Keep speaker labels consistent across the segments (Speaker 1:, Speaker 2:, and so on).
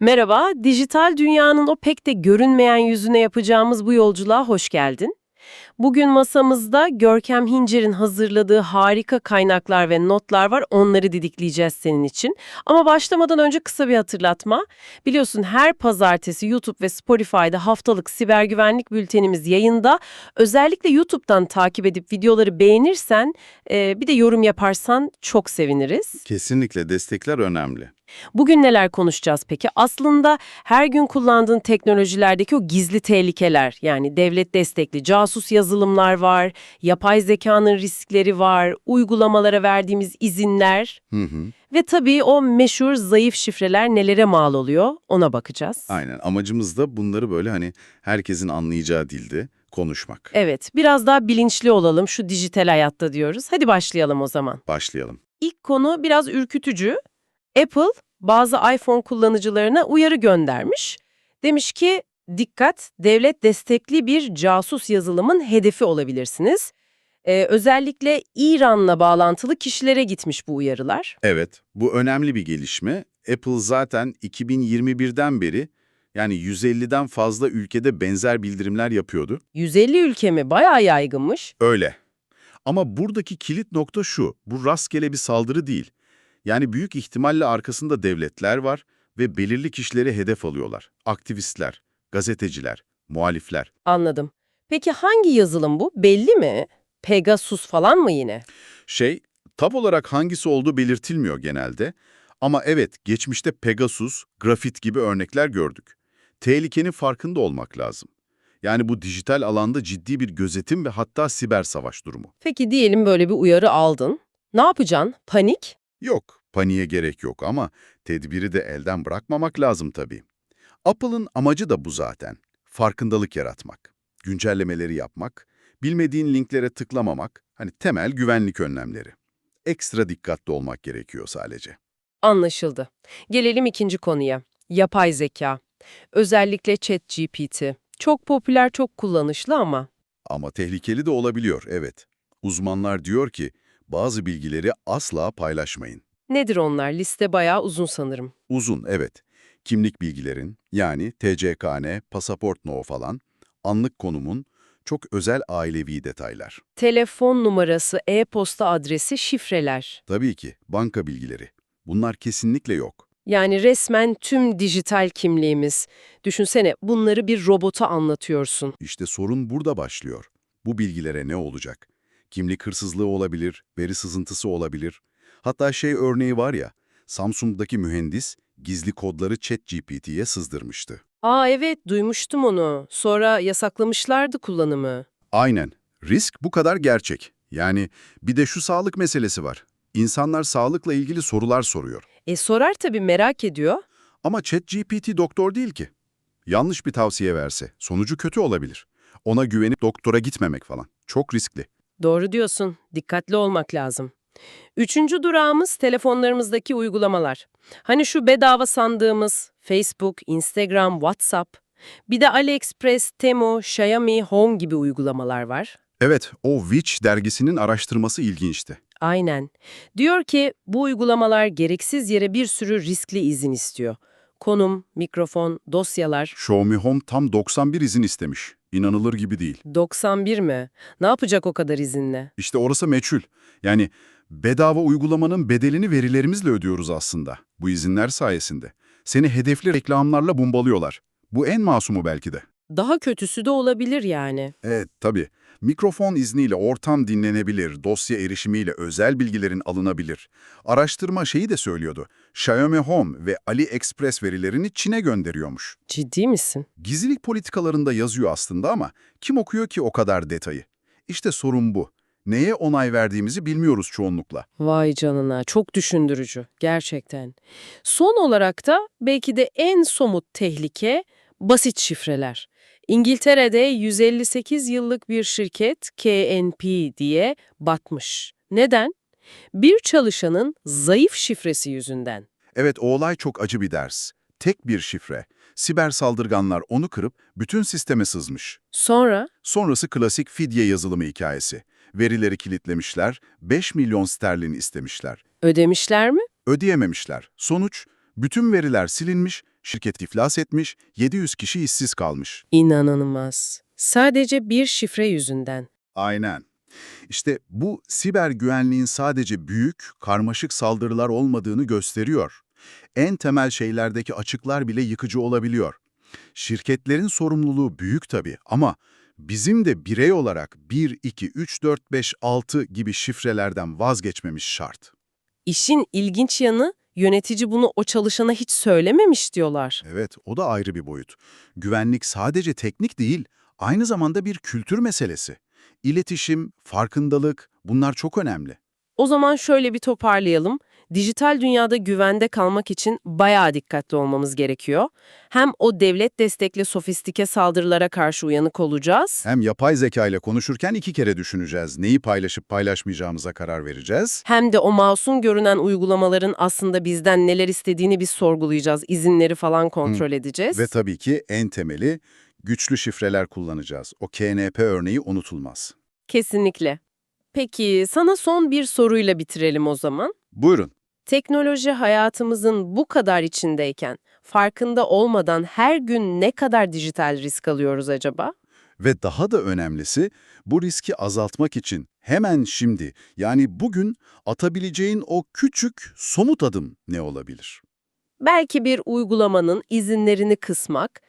Speaker 1: Merhaba, dijital dünyanın o pek de görünmeyen yüzüne yapacağımız bu yolculuğa hoş geldin. Bugün masamızda Görkem Hincer'in hazırladığı harika kaynaklar ve notlar var. Onları didikleyeceğiz senin için. Ama başlamadan önce kısa bir hatırlatma. Biliyorsun her pazartesi YouTube ve Spotify'da haftalık siber güvenlik bültenimiz yayında. Özellikle YouTube'dan takip edip videoları beğenirsen, bir de yorum yaparsan çok seviniriz.
Speaker 2: Kesinlikle destekler önemli.
Speaker 1: Bugün neler konuşacağız peki? Aslında her gün kullandığın teknolojilerdeki o gizli tehlikeler, yani devlet destekli casus yazılımlar var, yapay zekanın riskleri var, uygulamalara verdiğimiz izinler
Speaker 2: Hı hı.
Speaker 1: ve tabii o meşhur zayıf şifreler nelere mal oluyor ona bakacağız.
Speaker 2: Aynen. Amacımız da bunları böyle hani herkesin anlayacağı dilde konuşmak.
Speaker 1: Evet, biraz daha bilinçli olalım şu dijital hayatta diyoruz. Hadi başlayalım o zaman.
Speaker 2: Başlayalım.
Speaker 1: İlk konu biraz ürkütücü. Apple bazı iPhone kullanıcılarına uyarı göndermiş. Demiş ki dikkat devlet destekli bir casus yazılımın hedefi olabilirsiniz. Ee, özellikle İran'la bağlantılı kişilere gitmiş bu uyarılar.
Speaker 2: Evet, bu önemli bir gelişme. Apple zaten 2021'den beri yani 150'den fazla ülkede benzer bildirimler yapıyordu.
Speaker 1: 150 ülke mi? Bayağı yaygınmış.
Speaker 2: Öyle. Ama buradaki kilit nokta şu, bu rastgele bir saldırı değil. Yani büyük ihtimalle arkasında devletler var ve belirli kişileri hedef alıyorlar. Aktivistler, gazeteciler, muhalifler.
Speaker 1: Anladım. Peki hangi yazılım bu? Belli mi? Pegasus falan mı yine?
Speaker 2: Şey, tam olarak hangisi olduğu belirtilmiyor genelde. Ama evet, geçmişte Pegasus, grafit gibi örnekler gördük. Tehlikenin farkında olmak lazım. Yani bu dijital alanda ciddi bir gözetim ve hatta siber savaş durumu.
Speaker 1: Peki diyelim böyle bir uyarı aldın. Ne yapacaksın? Panik?
Speaker 2: Yok, paniğe gerek yok ama tedbiri de elden bırakmamak lazım tabii. Apple'ın amacı da bu zaten. Farkındalık yaratmak, güncellemeleri yapmak, bilmediğin linklere tıklamamak, hani temel güvenlik önlemleri. Ekstra dikkatli olmak gerekiyor sadece.
Speaker 1: Anlaşıldı. Gelelim ikinci konuya. Yapay zeka. Özellikle ChatGPT. Çok popüler, çok kullanışlı ama
Speaker 2: Ama tehlikeli de olabiliyor, evet. Uzmanlar diyor ki, bazı bilgileri asla paylaşmayın.
Speaker 1: Nedir onlar? Liste bayağı uzun sanırım.
Speaker 2: Uzun, evet. Kimlik bilgilerin, yani TCKN, pasaport no falan, anlık konumun, çok özel ailevi detaylar.
Speaker 1: Telefon numarası, e-posta adresi, şifreler.
Speaker 2: Tabii ki, banka bilgileri. Bunlar kesinlikle yok.
Speaker 1: Yani resmen tüm dijital kimliğimiz. Düşünsene bunları bir robota anlatıyorsun.
Speaker 2: İşte sorun burada başlıyor. Bu bilgilere ne olacak? Kimlik hırsızlığı olabilir, veri sızıntısı olabilir. Hatta şey örneği var ya, Samsung'daki mühendis gizli kodları ChatGPT'ye sızdırmıştı.
Speaker 1: Aa evet duymuştum onu. Sonra yasaklamışlardı kullanımı.
Speaker 2: Aynen. Risk bu kadar gerçek. Yani bir de şu sağlık meselesi var. İnsanlar sağlıkla ilgili sorular soruyor.
Speaker 1: E sorar tabii merak ediyor.
Speaker 2: Ama ChatGPT doktor değil ki. Yanlış bir tavsiye verse sonucu kötü olabilir. Ona güvenip doktora gitmemek falan. Çok riskli.
Speaker 1: Doğru diyorsun. Dikkatli olmak lazım. Üçüncü durağımız telefonlarımızdaki uygulamalar. Hani şu bedava sandığımız Facebook, Instagram, WhatsApp. Bir de AliExpress, Temu, Xiaomi, Home gibi uygulamalar var.
Speaker 2: Evet, o Witch dergisinin araştırması ilginçti.
Speaker 1: Aynen. Diyor ki bu uygulamalar gereksiz yere bir sürü riskli izin istiyor. Konum, mikrofon, dosyalar.
Speaker 2: Xiaomi Home tam 91 izin istemiş. İnanılır gibi değil.
Speaker 1: 91 mi? Ne yapacak o kadar izinle?
Speaker 2: İşte orası meçhul. Yani bedava uygulamanın bedelini verilerimizle ödüyoruz aslında. Bu izinler sayesinde. Seni hedefli reklamlarla bombalıyorlar. Bu en masumu belki de.
Speaker 1: Daha kötüsü de olabilir yani.
Speaker 2: Evet, tabii. Mikrofon izniyle ortam dinlenebilir, dosya erişimiyle özel bilgilerin alınabilir. Araştırma şeyi de söylüyordu. Xiaomi Home ve AliExpress verilerini Çin'e gönderiyormuş.
Speaker 1: Ciddi misin?
Speaker 2: Gizlilik politikalarında yazıyor aslında ama kim okuyor ki o kadar detayı? İşte sorun bu. Neye onay verdiğimizi bilmiyoruz çoğunlukla.
Speaker 1: Vay canına, çok düşündürücü gerçekten. Son olarak da belki de en somut tehlike basit şifreler. İngiltere'de 158 yıllık bir şirket KNP diye batmış. Neden? Bir çalışanın zayıf şifresi yüzünden.
Speaker 2: Evet, o olay çok acı bir ders. Tek bir şifre. Siber saldırganlar onu kırıp bütün sisteme sızmış.
Speaker 1: Sonra
Speaker 2: Sonrası klasik fidye yazılımı hikayesi. Verileri kilitlemişler, 5 milyon sterlin istemişler.
Speaker 1: ödemişler mi?
Speaker 2: Ödeyememişler. Sonuç, bütün veriler silinmiş, Şirket iflas etmiş, 700 kişi işsiz kalmış.
Speaker 1: İnanılmaz. Sadece bir şifre yüzünden.
Speaker 2: Aynen. İşte bu siber güvenliğin sadece büyük, karmaşık saldırılar olmadığını gösteriyor. En temel şeylerdeki açıklar bile yıkıcı olabiliyor. Şirketlerin sorumluluğu büyük tabii ama bizim de birey olarak 1, 2, 3, 4, 5, 6 gibi şifrelerden vazgeçmemiz şart.
Speaker 1: İşin ilginç yanı yönetici bunu o çalışana hiç söylememiş diyorlar.
Speaker 2: Evet, o da ayrı bir boyut. Güvenlik sadece teknik değil, aynı zamanda bir kültür meselesi. İletişim, farkındalık, bunlar çok önemli.
Speaker 1: O zaman şöyle bir toparlayalım. Dijital dünyada güvende kalmak için bayağı dikkatli olmamız gerekiyor. Hem o devlet destekli sofistike saldırılara karşı uyanık olacağız.
Speaker 2: Hem yapay zeka ile konuşurken iki kere düşüneceğiz. Neyi paylaşıp paylaşmayacağımıza karar vereceğiz.
Speaker 1: Hem de o masum görünen uygulamaların aslında bizden neler istediğini biz sorgulayacağız. İzinleri falan kontrol edeceğiz.
Speaker 2: Ve tabii ki en temeli güçlü şifreler kullanacağız. O KNP örneği unutulmaz.
Speaker 1: Kesinlikle. Peki sana son bir soruyla bitirelim o zaman.
Speaker 2: Buyurun.
Speaker 1: Teknoloji hayatımızın bu kadar içindeyken farkında olmadan her gün ne kadar dijital risk alıyoruz acaba?
Speaker 2: Ve daha da önemlisi bu riski azaltmak için hemen şimdi yani bugün atabileceğin o küçük somut adım ne olabilir?
Speaker 1: Belki bir uygulamanın izinlerini kısmak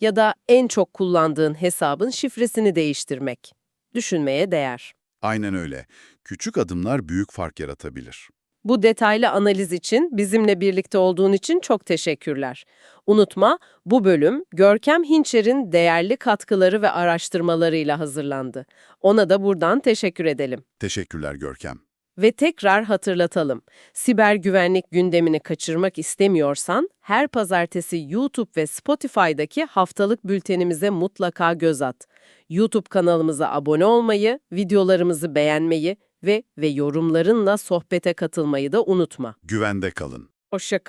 Speaker 1: ya da en çok kullandığın hesabın şifresini değiştirmek. Düşünmeye değer.
Speaker 2: Aynen öyle. Küçük adımlar büyük fark yaratabilir.
Speaker 1: Bu detaylı analiz için bizimle birlikte olduğun için çok teşekkürler. Unutma, bu bölüm Görkem Hinçer'in değerli katkıları ve araştırmalarıyla hazırlandı. Ona da buradan teşekkür edelim.
Speaker 2: Teşekkürler Görkem.
Speaker 1: Ve tekrar hatırlatalım. Siber güvenlik gündemini kaçırmak istemiyorsan her pazartesi YouTube ve Spotify'daki haftalık bültenimize mutlaka göz at. YouTube kanalımıza abone olmayı, videolarımızı beğenmeyi ve ve yorumlarınla sohbete katılmayı da unutma.
Speaker 2: Güvende kalın.
Speaker 1: Hoşça kal.